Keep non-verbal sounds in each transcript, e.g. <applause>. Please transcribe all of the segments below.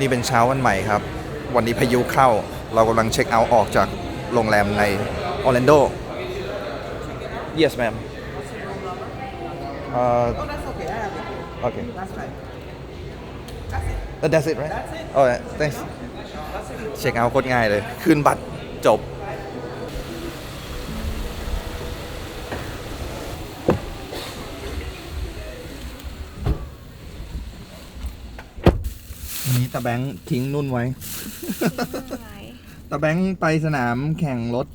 นี่เป็นเช้าวันใหม่ครับ วันนี้พายุเข้า เรากำลังเช็คเอาท์ออกจากโรงแรมในออร์แลนโด yes ma'am uh, Oh, that's okay. I have it. okay That's fine. Uh, that's it right oh yeah, thanks เช็คเอาท์โคตรง่ายเลย คืนบัตรจบ ตาแบงค์ทิ้งนุ่นไว้ตาแบงค์ไปสนามแข่งรถ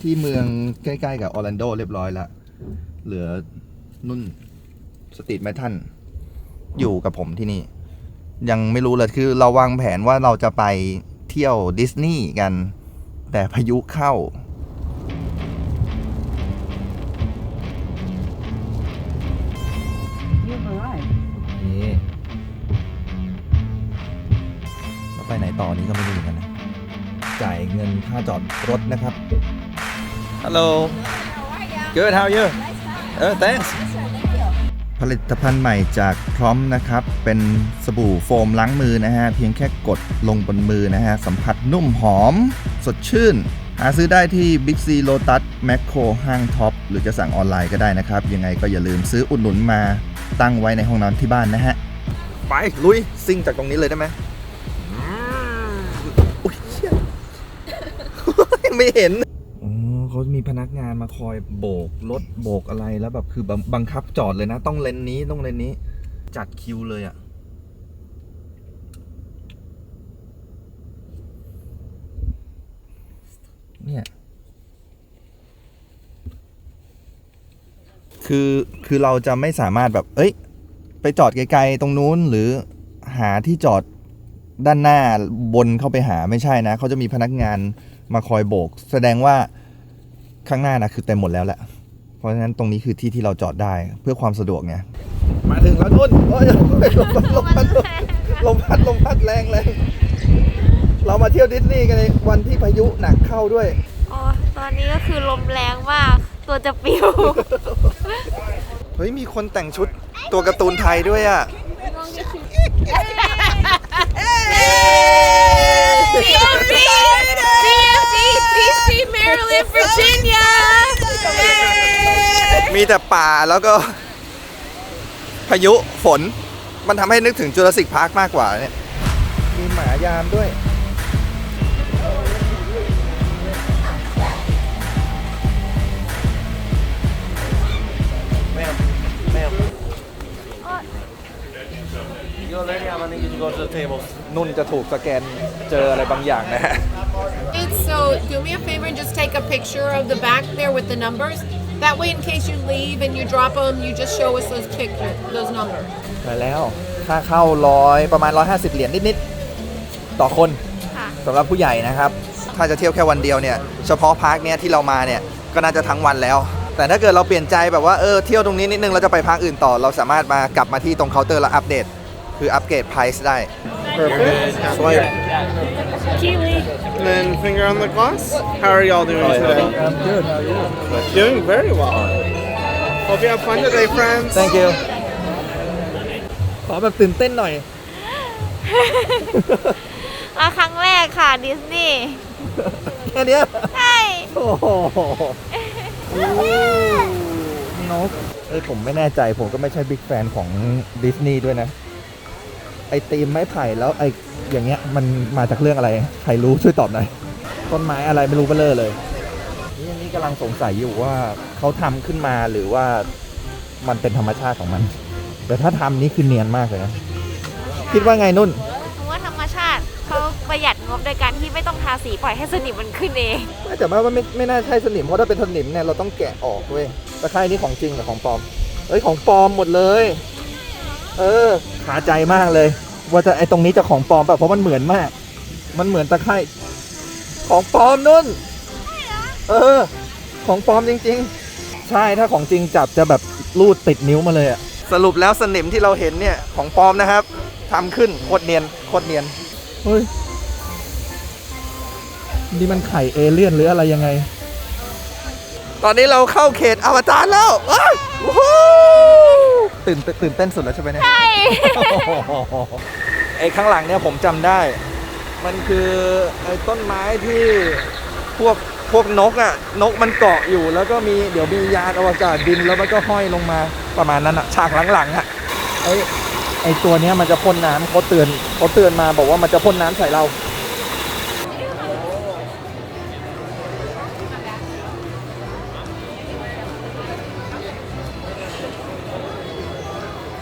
ที่เมืองใกล้ๆกับออร์แลนโดเรียบร้อยแล้วเหลือนุ่นสตรีทแมทันอยู่กับผมที่นี่ ยังไม่รู้เลยคือเราวางแผนว่าเราจะไปเที่ยวดิสนีย์กัน แต่พายุเข้าายเงินค่าจอดรถนะครับฮัลโหล Good how are you เออ thanks ผลิตภัณฑ์ใหม่จากพร้อมนะครับ เป็นสบู่โฟมล้างมือนะฮะ เพียงแค่กดลงบนมือนะฮะ สัมผัสนุ่มหอม สดชื่น หาซื้อได้ที่ Big C Lotus Macro ห้างท็อป หรือจะสั่งออนไลน์ก็ได้นะครับ ยังไงก็อย่าลืมซื้ออุดหนุนมาตั้งไว้ในห้องนอนที่บ้านนะฮะ ไป ลุย ซิ่งจากตรงนี้เลยได้ไหม ไม่เห็นอ๋อเขามีพนักงานมาคอยโบกรถโบกอะไรแล้วแบบคือบังบังคับจอดเลยนะ ต้องเลนนี้ต้องเลนนี้ จัดคิวเลยอะ่ะเนี่ยคือคือเราจะไม่สามารถแบบ เอ้ย ไปจอดไกลๆตรงนู้นหรือหาที่จอดด้านหน้าบนเข้าไปหาไม่ใช่นะ เขาจะมีพนักงาน มาคอยโบก แสดงว่าข้างหน้านะคือเต็มหมดแล้วแหละ เพราะฉะนั้นตรงนี้คือที่ที่เราจอดได้เพื่อความสะดวกไงมาถึงแล้วนุ่นโอ้ยลมพัดลมพัดลมพัดลมพัดแรงแรงเรามาเที่ยวดิสนีย์กันในวันที่พายุหนักเข้าด้วยอ๋อตอนนี้ก็คือลมแรงมาก ตัวจะปิวเฮ้ยมีคนแต่งชุดตัวการ์ตูนไทยด้วยอะ มีแต่ป่าแล้วก็ พายุฝน มันทำให้นึกถึงจูราสสิกพาร์คมากกว่าเนี่ย มีหมายามด้วย นุ่นจะถูกสแกนเจออะไรบางอย่างนะฮะ It's so do me a favor and just take a picture of the back there with the numbers. That way, in case you leave and you drop them, you just show us those pictures, those numbers. ไปแล้วค่าเข้าร้อยประมาณ 150 เหรียญนิด ๆ ต่อคนค่ะสำหรับผู้ใหญ่นะครับ ถ้าจะเที่ยวแค่วันเดียวเนี่ย เฉพาะพาร์คเนี่ยที่เรามาเนี่ย ก็น่าจะทั้งวันแล้ว แต่ถ้าเกิดเราเปลี่ยนใจแบบว่าเออเที่ยวตรงนี้นิดนึงเราจะไปพาร์คอื่นต่อ เราสามารถมากลับมาที่ตรงเคาน์เตอร์แล้วอัปเดต คืออัปเกรดไพรซ์ได้ Swipe. And then finger on the glass. How are y'all doing today? I'm good how are you Doing very well. Hope you have fun today, friends. Thank you ขอแบบตื่นเต้นหน่อย มาครั้งแรกค่ะดิสนีย์แค่เนี้ยใช่โอ้โหนกเอ้ยผมไม่แน่ใจผมก็ไม่ใช่บิ๊กแฟนของดิสนีย์ด้วยนะ ไอตีมไม้ไผ่แล้วไออย่างเงี้ยมันมาจากเรื่องอะไร ใครรู้ช่วยตอบหน่อย ต้นไม้อะไรไม่รู้เบลเลอเลย นี่นนี้กำลังสงสัยอยู่ว่าเขาทำขึ้นมาหรือว่ามันเป็นธรรมชาติของมัน แต่ถ้าทำนี่คือเนียนมากเลยนะคิดว่าไงนุ่นเพราะว่าธรรมชาติเขาประหยัดงบโดยการที่ไม่ต้องทาสีปล่อยให้สนิมมันขึ้นเองแต่ว่ามันไม่ไม่น่าใช่สนิมเพราะถ้าเป็นสนิมเนี่ยเราต้องแกะออกเว้ยตะไคร่นี่ของจริงกับของปลอม เอ้ยของปลอมหมดเลย เออ หาใจมากเลย ว่าจะไอตรงนี้จะของปลอมเปล่ะเพราะมันเหมือนมาก มันเหมือนตะไคร่ของปลอมนุ่นเออ ของปลอมจริง ๆ ใช่ถ้าของจริงจับจะแบบรูดติดนิ้วมาเลยอะสรุปแล้วสนิมที่เราเห็นเนี่ยของปลอมนะครับทำขึ้นโคตรเนียนโคตรเนียนเฮ้ยนี่มันไข่เอเลี่ยนหรืออะไรยังไง ตอนนี้เราเข้าเขตอวตารแล้วอ้าววู้ฮู้ตื่นตื่นเต้นสุดแล้วใช่ไหมเนี่ยใช่เอ้ข้างหลังเนี่ยผมจำได้ มันคือไอ้ต้นไม้ที่พวกพวกนกอะ่ะ นกมันเกาะอยู่ แล้วก็มีเดี๋ยวมียานอวกาศบินแล้วมันก็ห้อยลงมาประมาณนั้นอะฉากหลังๆอะ่ะไอ้ไอ้ตัวเนี้ยมันจะพ่นน้ำเขาเตือนเขาเตือนมาบอกว่ามันจะพ่นน้ำใส่เรา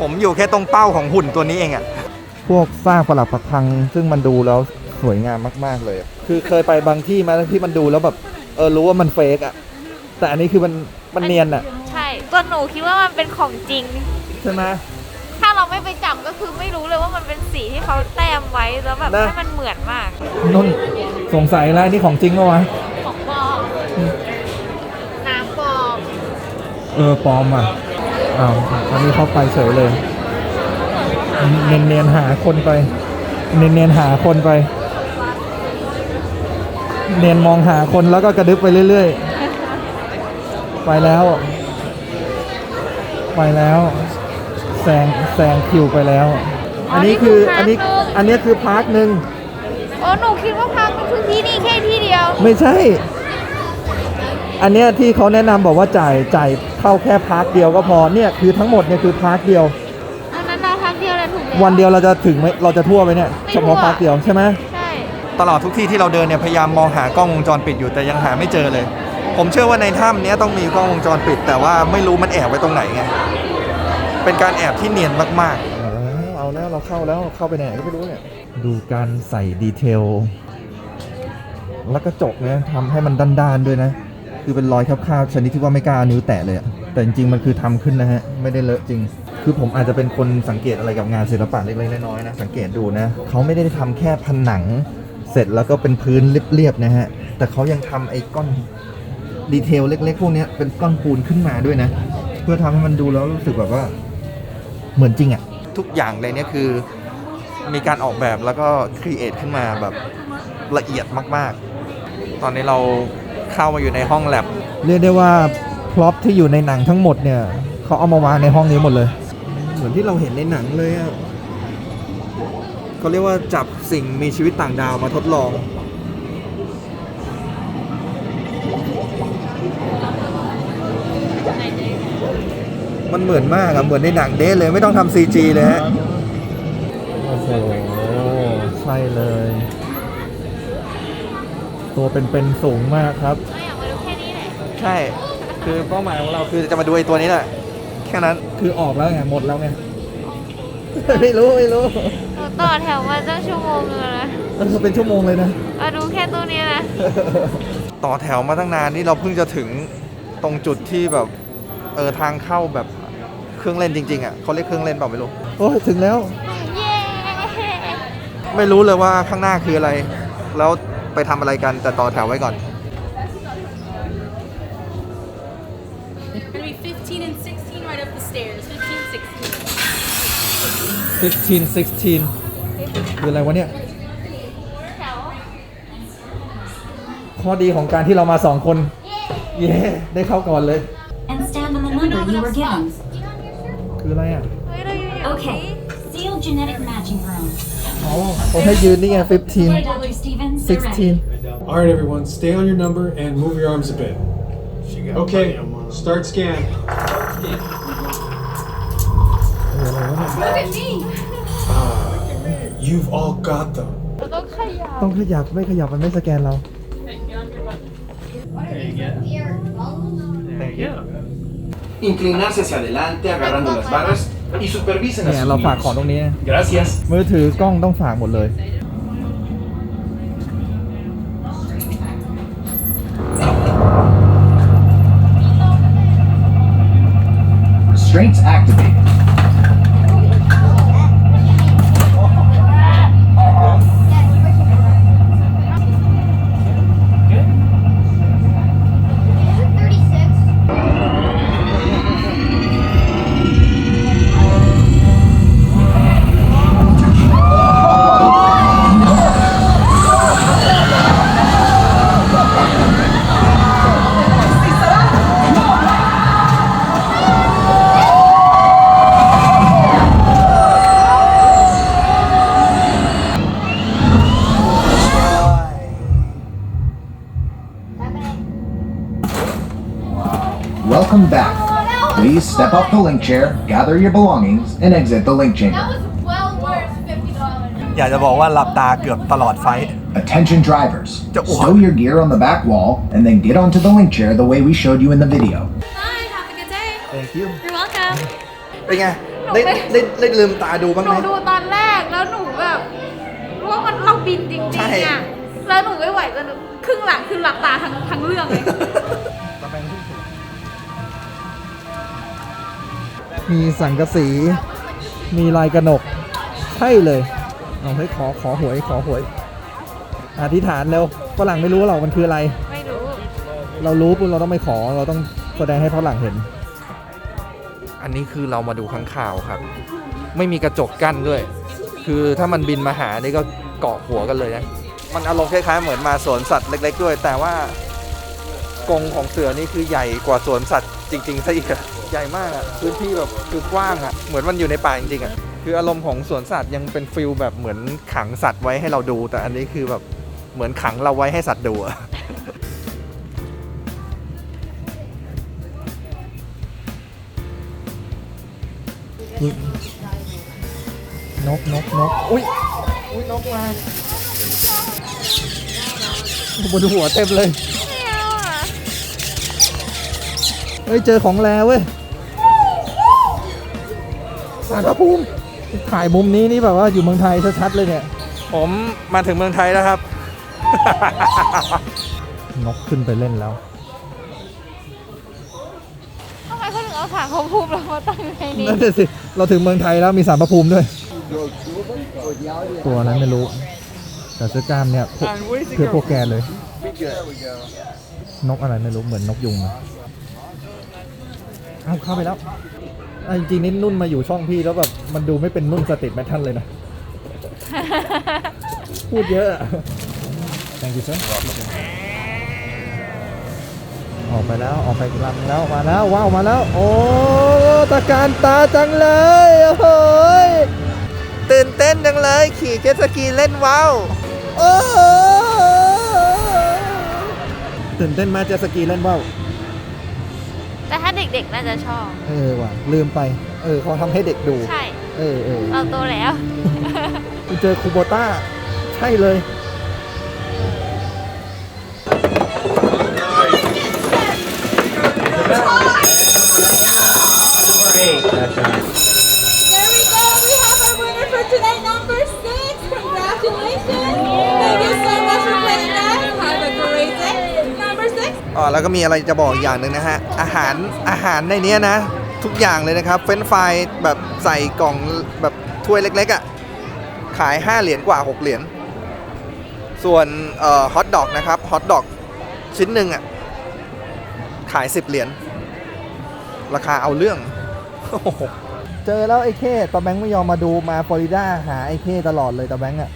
ผมอยู่แค่ตรงเป้าของหุ่นตัวนี้เองอะพวกสร้างปลักปักพัง ซึ่งมันดูแล้วสวยงามมาก ๆ เลยอะคือเคยไปบางที่มาที่มันดูแล้วแบบเออรู้ว่ามันเฟกอะแต่อันนี้คือมันมันเนียนอะใช่ตัวหนูคิดว่ามันเป็นของจริง ใช่ไหมถ้าเราไม่ไปจับก็คือไม่รู้เลยว่ามันเป็นสีที่เขาแต้มไว้แล้วแบบนะให้มันเหมือนมากนุ่นสงสัยแล้วนี่ของจริงปะวะของปลอมน้ำปลอมเออปลอมอะ อ้าวอันนี้เขาไปเฉยเลย เนียนเนียนๆหาคนไปเนียนเนียนๆหาคนไป เนียนมองหาคนแล้วก็กระดึบไปเรื่อยๆ ไปแล้ว ไปแล้วแซงแซงคิวไปแล้ว อันนี้คืออันนี้อันนี้คือพาร์คหนึ่งโอ้หนูคิดว่าพักมันคือที่นี่แค่ที่เดียว ไม่ใช่ อันเนี้ยที่เขาแนะนำบอกว่าจ่ายจ่ายเข้าแค่พาร์คเดียวก็พอเนี่ยคือทั้งหมดเนี่ยคือพาร์คเดียว อันนั้นเราพักเดียวเลยถูกแล้ว วันเดียวเราจะถึงไหมเราจะทั่วไปเนี่ยไม่เฉทั่วพาะพาร์คเดียวใช่ไหม ใช่ตลอดทุกที่ที่เราเดินเนี่ยพยายามมองหากล้องวงจรปิดอยู่แต่ยังหาไม่เจอเลย ผมเชื่อว่าในถ้ำเนี้ยต้องมีกล้องวงจรปิด แต่ว่าไม่รู้มันแอบไว้ตรงไหนไงเป็นการแอบที่เนียนมากๆเอาแล้วเราเข้าแล้วเข้าไปไหนก็ไม่รู้เนี่ยดูการใส่ดีเทล แล้วกระจกเนี่ยทำให้มันด้านๆด้วยนะ คือเป็นรอยคร่าวๆชนิดที่ว่าไม่กล้าเอานิ้วแตะเลยอะแต่จริงๆมันคือทำขึ้นนะฮะ ไม่ได้เลอะจริง คือผมอาจจะเป็นคนสังเกตอะไรกับงานศิลปะเล็กๆน้อยๆนะ สังเกตดูนะ เขาไม่ได้ทำแค่ผนัง เสร็จแล้วก็เป็นพื้นเรียบๆนะฮะ แต่เขายังทำไอ้ก้อน ดีเทลเล็กๆ พวกเนี้ยเป็นก้อนปูนขึ้นมาด้วยนะ เพื่อทำให้มันดูแล้วรู้สึกแบบว่า เหมือนจริงอะทุกอย่างเลยเนี่ยคือมีการออกแบบแล้วก็ครีเอทขึ้นมาแบบละเอียดมาก ๆ ตอนนี้เรา เข้ามาอยู่ในห้องแลบเรียกได้ว่าพร็อพที่อยู่ในหนังทั้งหมดเนี่ยเขาเอามาวางในห้องนี้หมดเลย เหมือนที่เราเห็นในหนังเลยอะเขาเรียกว่าจับสิ่งมีชีวิตต่างดาวมาทดลอง มันเหมือนมากอะเหมือนในหนังเด้เลยไม่ต้องทำซีจีเลยฮะ โอ้โห ใช่เลย ตัวเป็นๆสูงมากครับไม่อยากมาดูแค่นี้แหละใช่ คือเป้าหมายของเราคือจะมาดูไอ้ตัวนี้แหละแค่นั้น คือออกแล้วไงหมดแล้วไง ไม่รู้ไม่รู้หนูต่อแถวมาตั้งชั่วโมงนึงแล้วนะมันก็เป็นชั่วโมงเลยนะ มาดูแค่ตัวนี้นะต่อแถวมาตั้งนานนี่เราเพิ่งจะถึงตรงจุดที่แบบเออทางเข้าแบบเครื่องเล่นจริงๆอะเขาเรียกเครื่องเล่นเปล่าไม่รู้ โอ้ยถึงแล้ว เย้ ไม่รู้เลยว่าข้างหน้าคืออะไร แล้ว ไปทำอะไรกันแต่ต่อแถวไว้ก่อน Gonna be 15 and 16 right up the stairs. 15, 16. 15 16คืออะไรวะเนี่ย ข้อดีของการที่เรามาสองคน เย้ได้เข้าก่อนเลย and stand on the number you were given. คืออะไรอะเฮ้ยเราอยู่อย่างนี้ Okay, seal genetic matching room. อ๋อเขาให้ยืนนี่ไง Dr. Stevens, 15 they're ready. 16 All right, everyone, stay on your number and move your arms a bit. Okay, start scan. You've all got them. เราต้องขยับ ต้องขยับไม่ขยับมันไม่สแกนเรา Inclinarse hacia adelante agarrando las barras y supervisen a เนี่ย sus เราฝาก niños. ของตรงนี้นะ Gracias. มือถือกล้องต้องฝากหมดเลย Restraints activated. Please step off the link chair, gather your belongings, and exit the link chamber. well worth fifty dollars. อยากจะบอกว่าหลับตาเกือบตลอดไฟท์ Attention drivers,จะอ้วก stow your gear on the back wall, and then get onto the link chair the way we showed you in the video. Bye. Have a good day. Thank you You're welcome. เป็นไง ได้ได้ได้ลืมตาดูบ้าง ห ไห นู ม ดูตอนแรกแล้วหนูแบบรู้ว่ามันเราบินจริง ใช่ ๆอ่ะ แล้วหนูไม่ไหวจนครึ่งหลังคือหลับตาทั้งทั้งเรื่องเลย <laughs> มีสังกะสี มีลายกระหนก ใช่เลยเอาให้ขอขอหวยขอหวย อธิษฐานเร็วฝรั่งไม่รู้หรอกมันคืออะไร ไม่รู้ เรารู้ปุ๊บเราต้องไม่ขอเราต้องแสดงให้ฝรั่งเห็น อันนี้คือเรามาดูข้างข่าวครับ ไม่มีกระจกกั้นด้วย คือถ้ามันบินมาหานี่ก็เกาะหัวกันเลยนะ มันอารมณ์คล้ายๆเหมือนมาสวนสัตว์เล็ก ๆ ด้วย แต่ว่ากรงของเสือนี่คือใหญ่กว่าสวนสัตว์จริงๆซะอีกอ ใหญ่มากอะพื้นที่แบบคือกว้างอะเหมือนมันอยู่ในป่าจริงๆอะคืออารมณ์ของสวนสัตว์ยังเป็นฟิลแบบเหมือนขังสัตว์ไว้ให้เราดู แต่อันนี้คือแบบเหมือนขังเราไว้ให้สัตว์ดูอะนกนกนกอุ้ยอุ้ยนกมาบนหัวเต็มเลยไม่เอาอะเฮ้ย เจอของแลเว้ย สารพระภูมิถ่ายมุมนี้นี่แบบว่าอยู่เมืองไทยชัดๆเลยเนี่ย ผมมาถึงเมืองไทยแล้วครับ นกขึ้นไปเล่นแล้วทำไมเขาถึงเอาสารพระภูมิเรามาตั้งในนี้นั่นสิเราถึงเมืองไทยแล้วมีสารพระภูมิด้วย ตัวนั้นไม่รู้ แต่เสื้อกล้ามเนี่ยพวกเพื่อพวกแกเลย นกอะไรไม่รู้เหมือนนกยุงอะเอาเข้าไปแล้ว อะจริงๆนี่นุ่นมาอยู่ช่องพี่แล้วแบบมันดูไม่เป็นนุ่นสติปแมททันเลยนะ พูดเยอะอะ thank you sir ออกไปแล้วออกไปลำแล้วมาแล้วว้าวมาแล้ว โอ้ตะการตาจังเลยโอ้โหยตื่นเต้นจังเลย ขี่เจ็ตสกีเล่นว้าวโอ้โหตื่นเต้นมากเจ็ตสกีเล่นว้าว แต่ถ้าเด็กๆน่าจะชอบ เออว่ะลืมไป เออเขาทำให้เด็กดู ใช่ เออเออเราโตแล้วไปเจอคูโบต้า ใช่เลย แล้วก็มีอะไรจะบอกอีกอย่างหนึ่งนะฮะ อาหารอาหารในเนี้ยนะ ทุกอย่างเลยนะครับ เฟรนฟรายแบบใส่กล่องแบบถ้วยเล็กๆอะ่ะ ขาย 5 เหรียญกว่า 6 เหรียญ ส่วนฮอทดอกนะครับฮอทดอกชิ้นหนึ่งอะ่ะ ขาย 10 เหรียญ ราคาเอาเรื่อง เจอแล้วไอ้เข้ตาแบงค์ไม่ยอมมาดูมาฟลอริดาหาไอ้เข้ตลอดเลยตาแบงค์อะ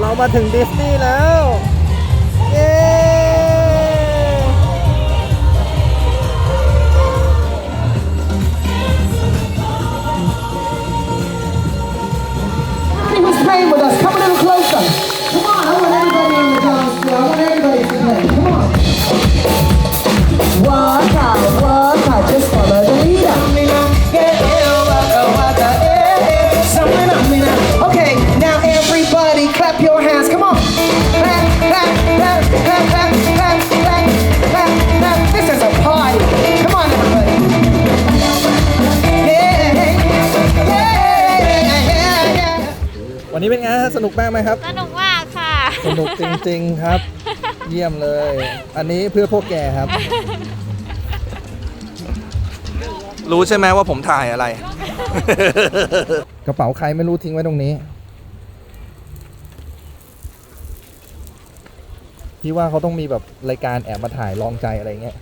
เรามาถึงดิสนีย์แล้ว playing with us? Come a little closer. Come on, I want everybody on the dance floor. I want everybody to play. Come on. Waka, waka, just นี้เป็นไงฮะสนุกมากไหมครับ สนุกมากค่ะ สนุกจริงๆครับ เยี่ยมเลย อันนี้เพื่อพวกแกครับ รู้ใช่ไหมว่าผมถ่ายอะไร กระเป๋าใครไม่รู้ทิ้งไว้ตรงนี้ พี่ว่าเขาต้องมีแบบรายการแอบมาถ่ายลองใจอะไรเงี้ย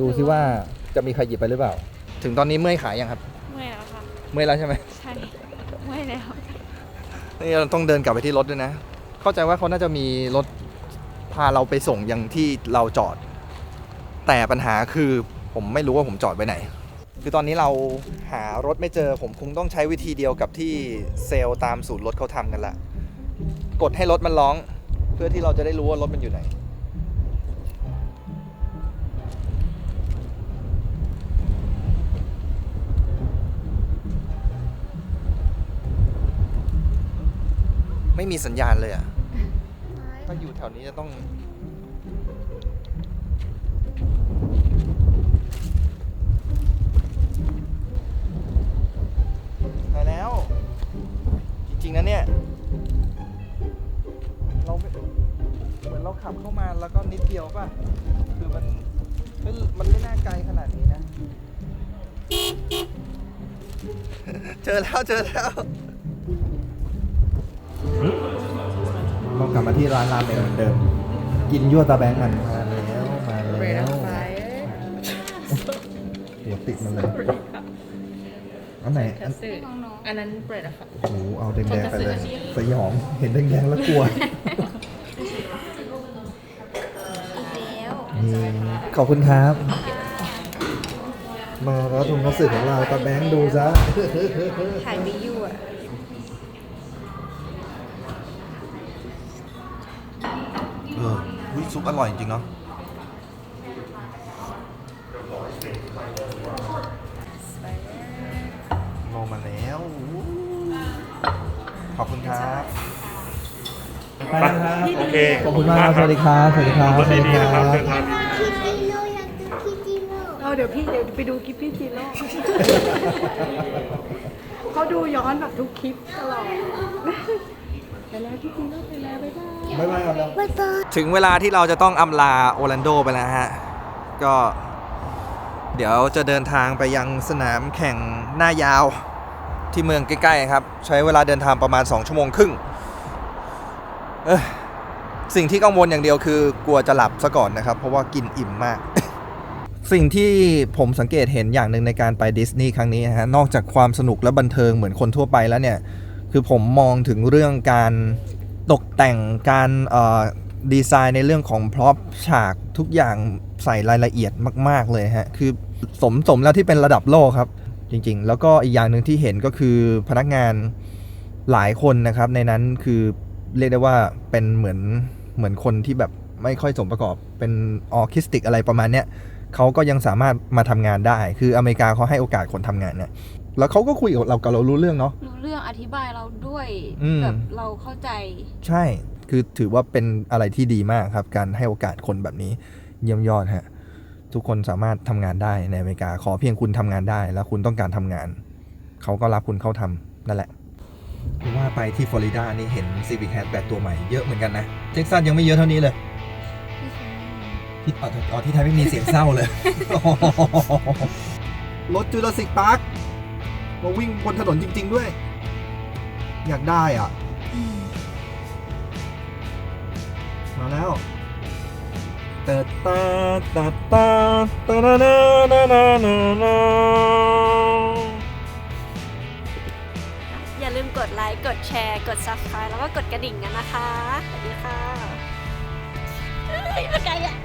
ดูซิว่าจะมีใครหยิบไปหรือเปล่า ถึงตอนนี้เมื่อยขายยังครับ เมื่อยแล้วค่ะ เมื่อยแล้วใช่ไหมใช่ เมื่อยแล้ว นี่เราต้องเดินกลับไปที่รถด้วยนะ เข้าใจว่าเขาน่าจะมีรถพาเราไปส่งยังที่เราจอด แต่ปัญหาคือผมไม่รู้ว่าผมจอดไว้ไหน คือตอนนี้เราหารถไม่เจอ ผมคงต้องใช้วิธีเดียวกับที่เซลล์ตามศูนย์รถเขาทำกันละ กดให้รถมันร้อง เพื่อที่เราจะได้รู้ว่ารถมันอยู่ไหน ไม่มีสัญญาณเลยอะ ถ้าอยู่แถวนี้จะต้อง มาแล้ว จริง ๆ นะเนี่ย เราไม่เหมือนเราขับเข้ามาแล้วก็นิดเดียวป่ะ คือมันเฮ้ยมันไม่น่าไกลขนาดนี้นะ เจอแล้วเจอแล้ว เรากลับมาที่ร้านรามเมงเหมือนเดิม กินยั่วตาแบงค์กันมาแล้วมาแล้วเดี๋ยวติดมันเลยอันไหนอันอันนั้นเบรดอะค่ะโอ้โหเอาแดงๆไปเลยสยองเห็นแดงๆแล้วกลัวนี่ขอบคุณครับ มาแล้วทุนเขาสึกของเราตาแบงค์ดูซะ ถ่ายวิวอะ เออวิซุปอร่อยจริงเนาะโมมาแล้วอู้ขอบคุณครับ ไปนะครับ โอเคขอบคุณมากครับสวัสดีครับสวัสดีครับสวัสดีครับเอาเดี๋ยวพี่เดี๋ยวไปดูคลิปพี่จีโร่ เขาดูย้อนแบบทุกคลิปตลอด ไปแล้วพี่จีโร่ไปแล้วบ๊ายบาย บ๊ายบายครับถึงเวลาที่เราจะต้องอำลาโอร์แลนโดไปแล้วฮะ ก็ เดี๋ยวจะเดินทางไปยังสนามแข่งหน้ายาวที่เมืองใกล้ๆครับ ใช้เวลาเดินทางประมาณ 2 ชั่วโมงครึ่งเอ้ยสิ่งที่กังวลอย่างเดียวคือกลัวจะหลับซะก่อนนะครับ เพราะว่ากินอิ่มมาก สิ่งที่ผมสังเกตเห็นอย่างหนึ่งในการไปดิสนีย์ครั้งนี้นะฮะนอกจากความสนุกและบันเทิงเหมือนคนทั่วไปแล้วเนี่ย คือผมมองถึงเรื่องการตกแต่งการดีไซน์ในเรื่องของพร็อพฉากทุกอย่างใส่รายละเอียดมาก ๆ เลยฮะ คือสมสมแล้วที่เป็นระดับโลกครับ จริง ๆ แล้วก็อีกอย่างหนึ่งที่เห็นก็คือพนักงานหลายคนนะครับ ในนั้นคือเรียกได้ว่าเป็นเหมือนเหมือนคนที่แบบไม่ค่อยสมประกอบเป็นออคิสติกอะไรประมาณเนี้ยเขาก็ยังสามารถมาทำงานได้ คืออเมริกาเขาให้โอกาสคนทำงานเนี่ย แล้วเขาก็คุยกับเรากับเรารู้เรื่องเนาะรู้เรื่องอธิบายเราด้วยอืมแบบเราเข้าใจ ใช่คือถือว่าเป็นอะไรที่ดีมากครับ การให้โอกาสคนแบบนี้เยี่ยมยอดฮะทุกคนสามารถทำงานได้ในอเมริกาขอเพียงคุณทำงานได้ แล้วคุณต้องการทำงาน เขาก็รับคุณเข้าทำนั่นแหละว่าไปที่ฟลอริดานี่เห็น Civic Hatchback ตัวใหม่เยอะเหมือนกันนะเท็กซัสยังไม่เยอะเท่านี้เลยที่อ๋ออ๋อที่ไทยไม่มีเสียงเศร้าเลยรถจูราสสิกพาร์ค มาวิ่งบนถนนจริง ๆ ด้วย อยากได้อะ มาแล้วตาตาตาตาตานานานานานานาอย่าลืมกดไลค์ กดแชร์ กด subscribe แล้วก็กดกระดิ่งกันนะคะ สวัสดีค่ะเฮ้ยมาไกลอะ